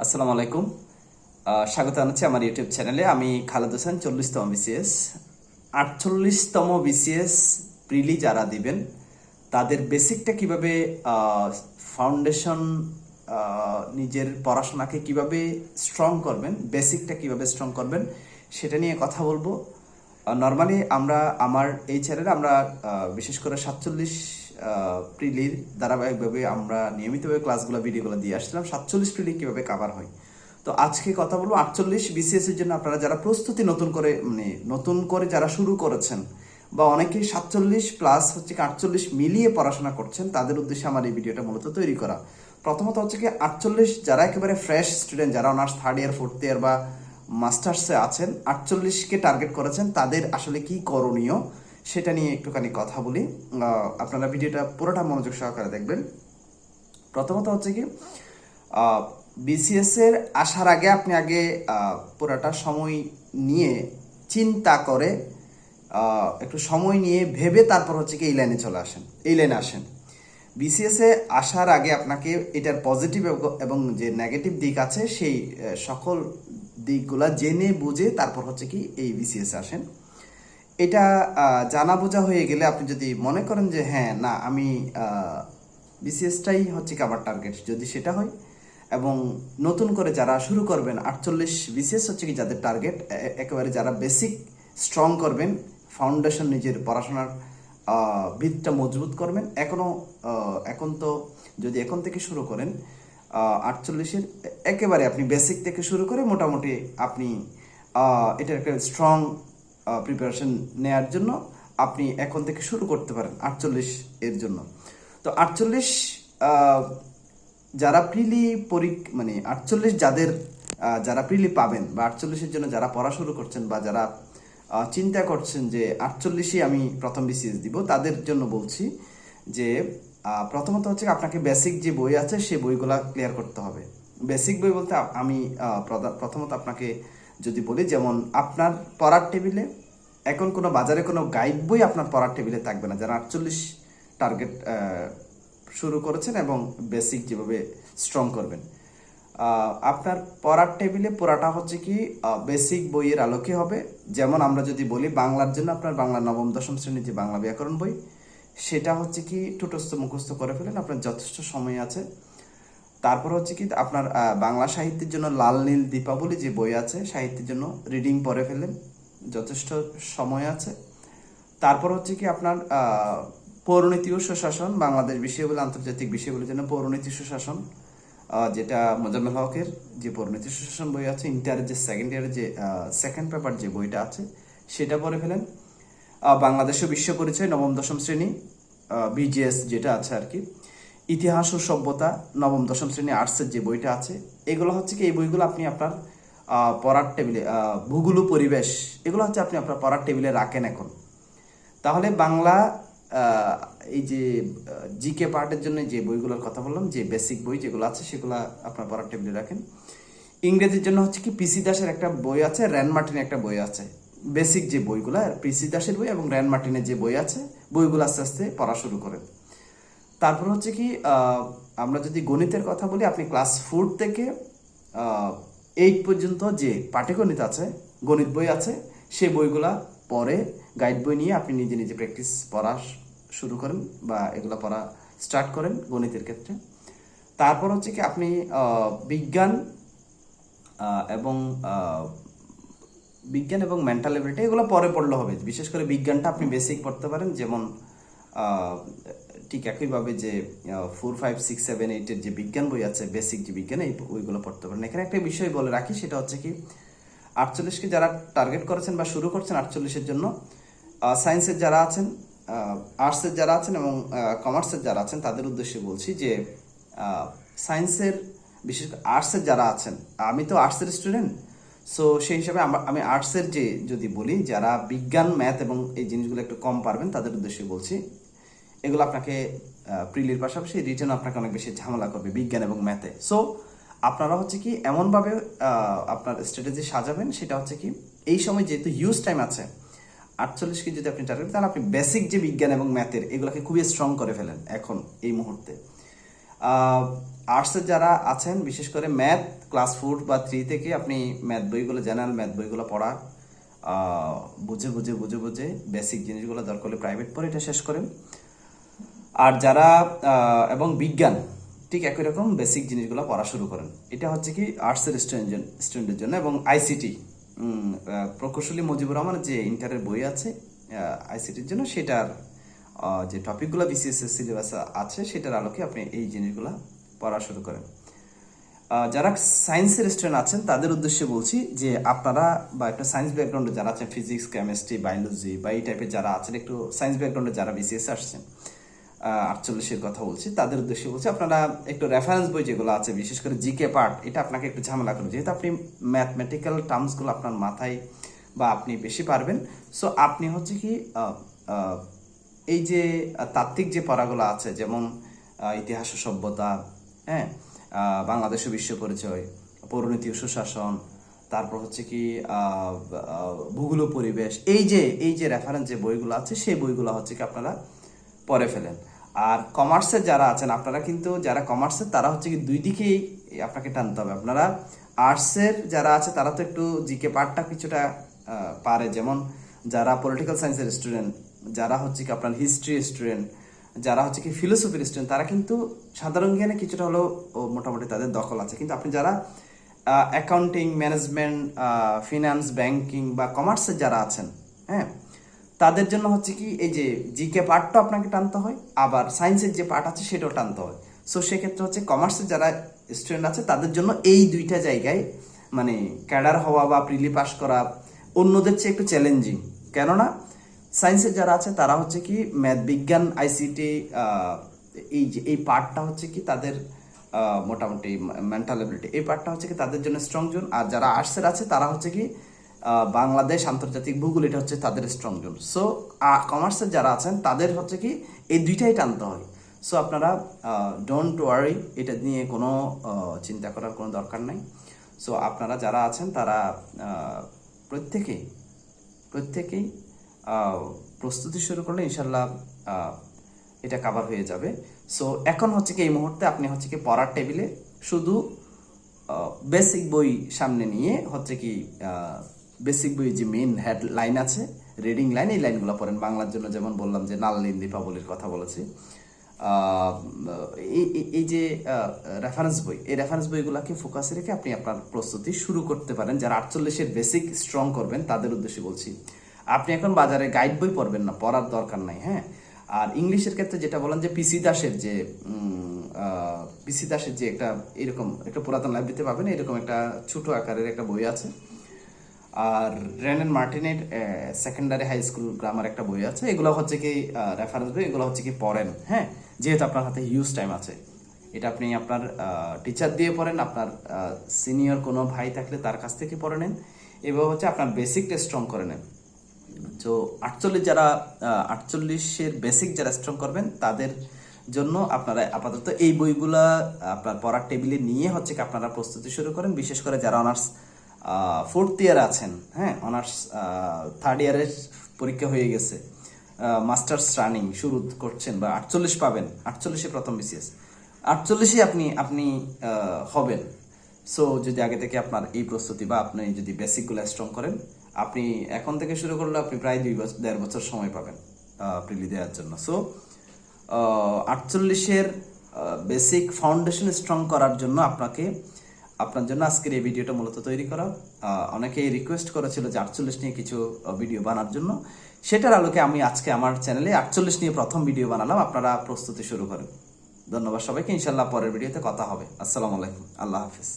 আসসালামু আলাইকুম। স্বাগত জানাচ্ছি আমার ইউটিউব চ্যানেলে আমি খালেদ হোসেন, চল্লিশতম বিসিএস আটচল্লিশতম বিসিএস প্রিলি যারা দিবেন, তাদের বেসিকটা কীভাবে ফাউন্ডেশন নিজের পড়াশোনাকে কীভাবে স্ট্রং করবেন বেসিকটা কীভাবে স্ট্রং করবেন, সেটা নিয়ে কথা বলব। নর্মালি আমরা, আমার এই চ্যানেলে আমরা বিশেষ করে সাতচল্লিশ প্রিলির ধারাবাহিকভাবে আমরা নিয়মিতভাবে ক্লাসগুলো ভিডিওগুলো দিয়ে আসছিলাম। সাতচল্লিশ প্রিলি কীভাবে কাভার হয়? তো আজকে কথা বলব আটচল্লিশ বিসিএস এর জন্য আপনারা যারা প্রস্তুতি নতুন করে মানে নতুন করে যারা শুরু করেছেন বা অনেকেই সাতচল্লিশ প্লাস হচ্ছে আটচল্লিশ মিলিয়ে পড়াশোনা করছেন, তাদের উদ্দেশ্যে আমার এই ভিডিওটা মূলত তৈরি করা। প্রথমত হচ্ছে কি আটচল্লিশ যারা একেবারে ফ্রেশ স্টুডেন্ট যারা honours third year fourth year বা মাস্টার্সে আছেন আটচল্লিশকে টার্গেট করেছেন, তাদের আসলে কি করণীয়? সেটা নিয়ে একটুখানি কথা বলি। আপনারা ভিডিওটা পুরোটা মনোযোগ সহকারে দেখবেন। প্রথমত হচ্ছে কি বিসিএস এর আসার আগে আপনি আগে পুরাটা সময় নিয়ে চিন্তা করে একটু সময় নিয়ে ভেবে তারপর হচ্ছে কি এই লাইনে চলে আসেন, এই লাইনে আসেন। বিসিএস এ আসার আগে আপনাকে এটার পজিটিভ এবং যে নেগেটিভ দিক আছে, সেই সকল দিকগুলা জেনে বুঝে তারপর হচ্ছে কি এই বিসিএস আসেন। এটা জানা বোঝা হয়ে গেলে আপনি যদি মনে করেন যে হ্যাঁ না, আমি বিসিএসটাই হচ্ছে আমার টার্গেট যদি সেটা হয়। এবং নতুন করে যারা শুরু করবেন, আটচল্লিশ বিসিএস হচ্ছে কি যাদের টার্গেট একেবারে যারা বেসিক স্ট্রং করবেন ফাউন্ডেশন নিজের পড়াশোনার ভিতটা মজবুত করবেন। এখনও এখন তো যদি এখন থেকে শুরু করেন আটচল্লিশের একেবারে আপনি বেসিক থেকে শুরু করে মোটামুটি আপনি এটার একটা স্ট্রং প্রিপারেশন নেয়ার জন্য আপনি এখন থেকে শুরু করতে পারেন আটচল্লিশ এর জন্য। তো আটচল্লিশ যারা প্রিলি পরি মানে আটচল্লিশ যাদের যারা প্রিলি পাবেন বা আটচল্লিশের জন্য যারা পড়া শুরু করছেন বা যারা চিন্তা করছেন যে আটচল্লিশে আমি প্রথম বিসিএস দিব, তাদের জন্য বলছি যে প্রথমত হচ্ছে আপনাকে বেসিক যে বই আছে সেই বইগুলা ক্লিয়ার করতে হবে। বেসিক বই বলতে আমি প্রথমত আপনাকে যদি বলি, যেমন আপনার পড়ার টেবিলে এখন কোনো বাজারে কোনো গাইড বই আপনার পড়ার টেবিলে থাকবে না। যারা আটচল্লিশ টার্গেট শুরু করেছেন এবং বেসিক যেভাবে স্ট্রং করবেন। আপনার পড়ার টেবিলে পড়াটা হচ্ছে কি বেসিক বইয়ের আলোকে হবে। যেমন আমরা যদি বলি, বাংলার জন্য আপনার বাংলা নবম, দশম শ্রেণির যে বাংলা ব্যাকরণ বই, সেটা হচ্ছে কি টুটস্থ মুখস্থ করে ফেলেন। আপনার যথেষ্ট সময় আছে। তারপর হচ্ছে কি, আপনার বাংলা সাহিত্যের জন্য লাল নীল দীপাবলি যে বই আছে, সাহিত্যের জন্য রিডিং পড়ে ফেলেন, যথেষ্ট সময় আছে। তারপর হচ্ছে কি, আপনার পৌরনীতি ও সুশাসন, বাংলাদেশ বিষয়গুলো আন্তর্জাতিক বিষয়গুলোর জন্য পৌরনীতি সুশাসন যেটা মোজাম্মেল হকের যে পৌরনীতি সুশাসন বই আছে ইন্টারের যে সেকেন্ড ইয়ারের যে সেকেন্ড পেপার যে বইটা আছে, সেটা পড়ে ফেলেন। বাংলাদেশ বিশ্ব পরিচয় নবম দশম শ্রেণি বিজিএস যেটা আছে আর কি। ইতিহাস ও সভ্যতা নবম, দশম শ্রেণি আর্টসের যে বইটা আছে, এগুলো হচ্ছে কি, এই বইগুলো আপনি আপনার পড়ার টেবিলে ভূগোল পরিবেশ, এগুলো হচ্ছে আপনি আপনার পড়ার টেবিলে রাখেন এখন। তাহলে বাংলা এই যে জিকে পার্টের জন্য যে বইগুলোর কথা বললাম, যে বেসিক বই যেগুলো আছে, সেগুলো আপনার পড়ার টেবিলে রাখেন। ইংরেজির জন্য হচ্ছে কি, পিসি দাসের একটা বই আছে, র্যান মার্টিনের একটা বই আছে। বেসিক যে বইগুলো, পিসি দাসের বই এবং র্যান মার্টিনের যে বই আছে, বইগুলো আস্তে আস্তে পড়া শুরু করেন। তারপর হচ্ছে কি আমরা যদি গণিতের কথা বলি, আপনি ক্লাস ফোর থেকে এইট পর্যন্ত যে পাটিগণিত আছে, গণিত বই আছে, সেই বইগুলা পরে গাইড বই নিয়ে আপনি নিজে নিজে প্র্যাকটিস পড়া শুরু করেন বা এগুলো পড়া স্টার্ট করেন গণিতের ক্ষেত্রে। তারপর হচ্ছে কি, আপনি বিজ্ঞান এবং বিজ্ঞান এবং মেন্টাল এবিলিটি এগুলো পরে পড়লে হবে। বিশেষ করে বিজ্ঞানটা আপনি বেসিক পড়তে পারেন, যেমন ঠিক একইভাবে যে ফোর ফাইভ সিক্স সেভেন এইটের যে বিজ্ঞান বই আছে বেসিক যে বিজ্ঞান, এই বইগুলো পড়তে পারেন। এখানে একটা বিষয় বলে রাখি, সেটা হচ্ছে কি, আটচল্লিশকে যারা টার্গেট করেছেন বা শুরু করছেন আটচল্লিশের জন্য সায়েন্সের যারা আছেন আর্টসের যারা আছেন এবং কমার্সের যারা আছেন, তাদের উদ্দেশ্যে বলছি যে সায়েন্সের বিশেষ করে আর্টসের যারা আছেন, আমি তো আর্টসের স্টুডেন্ট সো সেই হিসাবে আমা- আমি আর্টসের যে, যদি বলি, যারা বিজ্ঞান ম্যাথ এবং এই জিনিসগুলো একটু কম পারবেন, তাদের উদ্দেশ্যে বলছি এগুলো আপনাকে প্রিলির পাশাপাশি রিটেন আপনাকে অনেক বেশি ঝামেলা করবে, বিজ্ঞান এবং ম্যাথে সো আপনারা হচ্ছে কি এমনভাবে আপনার স্ট্র্যাটেজি সাজাবেন, সেটা হচ্ছে কি এই সময় যেহেতু ইউজ টাইম আছে আটচল্লিশকে যদি আপনি টার্গেট তাহলে আপনি বেসিক যে বিজ্ঞান এবং ম্যাথের এগুলোকে খুবই স্ট্রং করে ফেলেন এখন, এই মুহূর্তে। আর্টসের যারা আছেন, বিশেষ করে ম্যাথ ক্লাস ফোর বা থ্রি থেকে আপনি ম্যাথ বইগুলো জেনারেল ম্যাথ বইগুলো পড়া বুঝে বুঝে বুঝে বুঝে বেসিক জিনিসগুলো দরকার হলে প্রাইভেট পড়ে, এটা শেষ করেন। আর যারা এবং বিজ্ঞান, ঠিক একই রকম বেসিক জিনিসগুলো পড়া শুরু করেন। এটা হচ্ছে কি আর্টসের স্টুডেন্ট স্টুডেন্টের জন্য এবং আইসিটি প্রকৌশলী মুজিবুর রহমানের যে ইন্টারের বই আছে আইসিটির জন্য সেটার যে টপিকগুলো বিসিএস এর সিলেবাস আছে, সেটার আলোকে আপনি এই জিনিসগুলো পড়া শুরু করেন। যারা সায়েন্সের স্টুডেন্ট আছেন, তাদের উদ্দেশ্যে বলছি যে আপনারা বা একটা সায়েন্স ব্যাকগ্রাউন্ডে যারা আছেন ফিজিক্স কেমিস্ট্রি বায়োলজি বা এই টাইপের যারা আছেন, একটু সায়েন্স ব্যাকগ্রাউন্ডে যারা বিসিএস আসছেন আটচল্লিশের কথা বলছি, তাদের উদ্দেশ্যে বলছি আপনারা একটু রেফারেন্স বই যেগুলো আছে, বিশেষ করে জিকে পার্ট এটা আপনাকে একটু ঝামেলা করবে। যেহেতু আপনি ম্যাথমেটিক্যাল টার্মসগুলো আপনার মাথায় বা আপনি বেশি পারবেন সো আপনি হচ্ছে কি এই যে তাত্ত্বিক যে পড়াগুলো আছে, যেমন ইতিহাস সভ্যতা হ্যাঁ বাংলাদেশ বিশ্ব পরিচয় পৌরনীতি ও সুশাসন, তারপর হচ্ছে কি ভূগোল পরিবেশ, এই যে এই যে রেফারেন্স যে বইগুলো আছে, সেই বইগুলো হচ্ছে কি আপনারা পরে ফেলেন। আর কমার্সের যারা আছেন, আপনারা কিন্তু যারা কমার্সের তারা হচ্ছে কি দুই দিকেই আপনাকে টানতে হবে। আপনারা আর্টসের যারা আছে, তারা তো একটু জিকে পার্টটা কিছুটা পারে। যেমন যারা পলিটিক্যাল সায়েন্সের স্টুডেন্ট যারা হচ্ছে কি আপনার হিস্ট্রি স্টুডেন্ট যারা হচ্ছে কি ফিলোসফির স্টুডেন্ট তারা কিন্তু সাধারণ জ্ঞানে কিছুটা হলেও মোটামুটি তাদের দখল আছে। কিন্তু আপনি যারা অ্যাকাউন্টিং ম্যানেজমেন্ট ফিনান্স ব্যাংকিং বা কমার্সের যারা আছেন হ্যাঁ তাদের জন্য হচ্ছে কি, এই যে জিকে পার্টটা আপনাকে টানতে হয়, আবার সায়েন্সের যে পার্ট আছে সেটাও টানতে হয়। সো সেক্ষেত্রে হচ্ছে কমার্সের যারা স্টুডেন্ট আছে, তাদের জন্য এই দুইটা জায়গায় মানে ক্যাডার হওয়া বা প্রিলি পাস করা, অন্যদের চেয়ে একটু চ্যালেঞ্জিং কেননা সায়েন্সের যারা আছে, তারা হচ্ছে কি ম্যাথ বিজ্ঞান আইসিটি এই যে, এই পার্টটা হচ্ছে কি তাদের মোটামুটি মেন্টাল এবিলিটি এই পার্টটা হচ্ছে কি তাদের জন্য স্ট্রং জোন আর যারা আর্টসের আছে, তারা হচ্ছে কি বাংলাদেশ আন্তর্জাতিক ভূগোল, এটা হচ্ছে তাদের স্ট্রং জোন সো কমার্সের যারা আছেন, তাদের হচ্ছে কি, এই দুইটাই টানতে হয়। সো আপনারা ডোন্ট ওয়ারি এটা নিয়ে কোনো চিন্তা করার কোনো দরকার নাই। সো আপনারা যারা আছেন, তারা প্রত্যেকেই প্রত্যেকেই প্রস্তুতি শুরু করলে ইনশাল্লাহ এটা কাভার হয়ে যাবে। সো এখন হচ্ছে কি, এই মুহূর্তে আপনি হচ্ছে কি, পড়ার টেবিলে শুধু বেসিক বই সামনে নিয়ে হচ্ছে কি বেসিক বই যে মেইন হেড লাইন আছে রিডিং লাইন এই লাইনগুলো পড়েন। বাংলার জন্য যেমন বললাম যে নাল্লিন দীপাবলির কথা বলেছি। এই যে রেফারেন্স বই, এই রেফারেন্স বইগুলোকে ফোকাসে রেখে আপনি আপনার প্রস্তুতি শুরু করতে পারেন। যারা আটচল্লিশের বেসিক স্ট্রং করবেন, তাদের উদ্দেশ্যে বলছি, আপনি এখন বাজারে গাইড বই পড়বেন না, পড়ার দরকার নাই হ্যাঁ? আর ইংলিশের ক্ষেত্রে যেটা বলেন যে পিসি দাসের যে পিসি দাসের যে একটা এরকম, একটা পুরাতন লাইব্রেরিতে পাবেন, এরকম একটা ছোট আকারের একটা বই আছে। আর রেনেন মার্টিনের সেকেন্ডারি হাই স্কুল গ্রামার একটা বই আছে। এগুলো হচ্ছে কি রেফারেন্স বই, এগুলো হচ্ছে কি পড়েন হ্যাঁ? যেহেতু আপনার হাতে হিউজ টাইম আছে। এটা আপনি আপনার টিচার দিয়ে পড়েন, আপনার সিনিয়র কোনো ভাই থাকলে তার কাছ থেকে পড়ে নেন এবার হচ্ছে আপনার বেসিকটা স্ট্রং করে নেন। তো আটচল্লিশ যারা আটচল্লিশের বেসিক যারা স্ট্রং করবেন, তাদের জন্য আপনারা আপাতত এই বইগুলা আপনার পড়ার টেবিলে নিয়ে হচ্ছে কি আপনারা প্রস্তুতি শুরু করেন। বিশেষ করে যারা অনার্স ফোর্থ ইয়ার আছেন হ্যাঁ অনার্স থার্ড ইয়ারের পরীক্ষা হয়ে গেছে। মাস্টার্স রানিং শুরু করছেন বা আটচল্লিশ পাবেন, আটচল্লিশে প্রথম বিসিএস আটচল্লিশে আপনি আপনি হবেন। সো যদি আগে থেকে আপনার এই প্রস্তুতি বা আপনি যদি বেসিকগুলো স্ট্রং করেন, আপনি এখন থেকে শুরু করলে আপনি প্রায় দুই বছর দেড় বছর সময় পাবেন প্রিলি দেওয়ার জন্য। সো আটচল্লিশের বেসিক ফাউন্ডেশন স্ট্রং করার জন্য আপনাকে আপনার জন্য আজকের এই ভিডিওটা মূলত তৈরি করা। অনেকেই রিকোয়েস্ট করেছিল যে আটচল্লিশ নিয়ে কিছু ভিডিও বানার জন্য। সেটার আলোকে আমি আজকে আমার চ্যানেলে আটচল্লিশ নিয়ে প্রথম ভিডিও বানালাম। আপনারা প্রস্তুতি শুরু করেন। ধন্যবাদ সবাইকে। ইনশাল্লাহ পরের ভিডিওতে কথা হবে। আসসালামু আলাইকুম। আল্লাহ হাফিজ।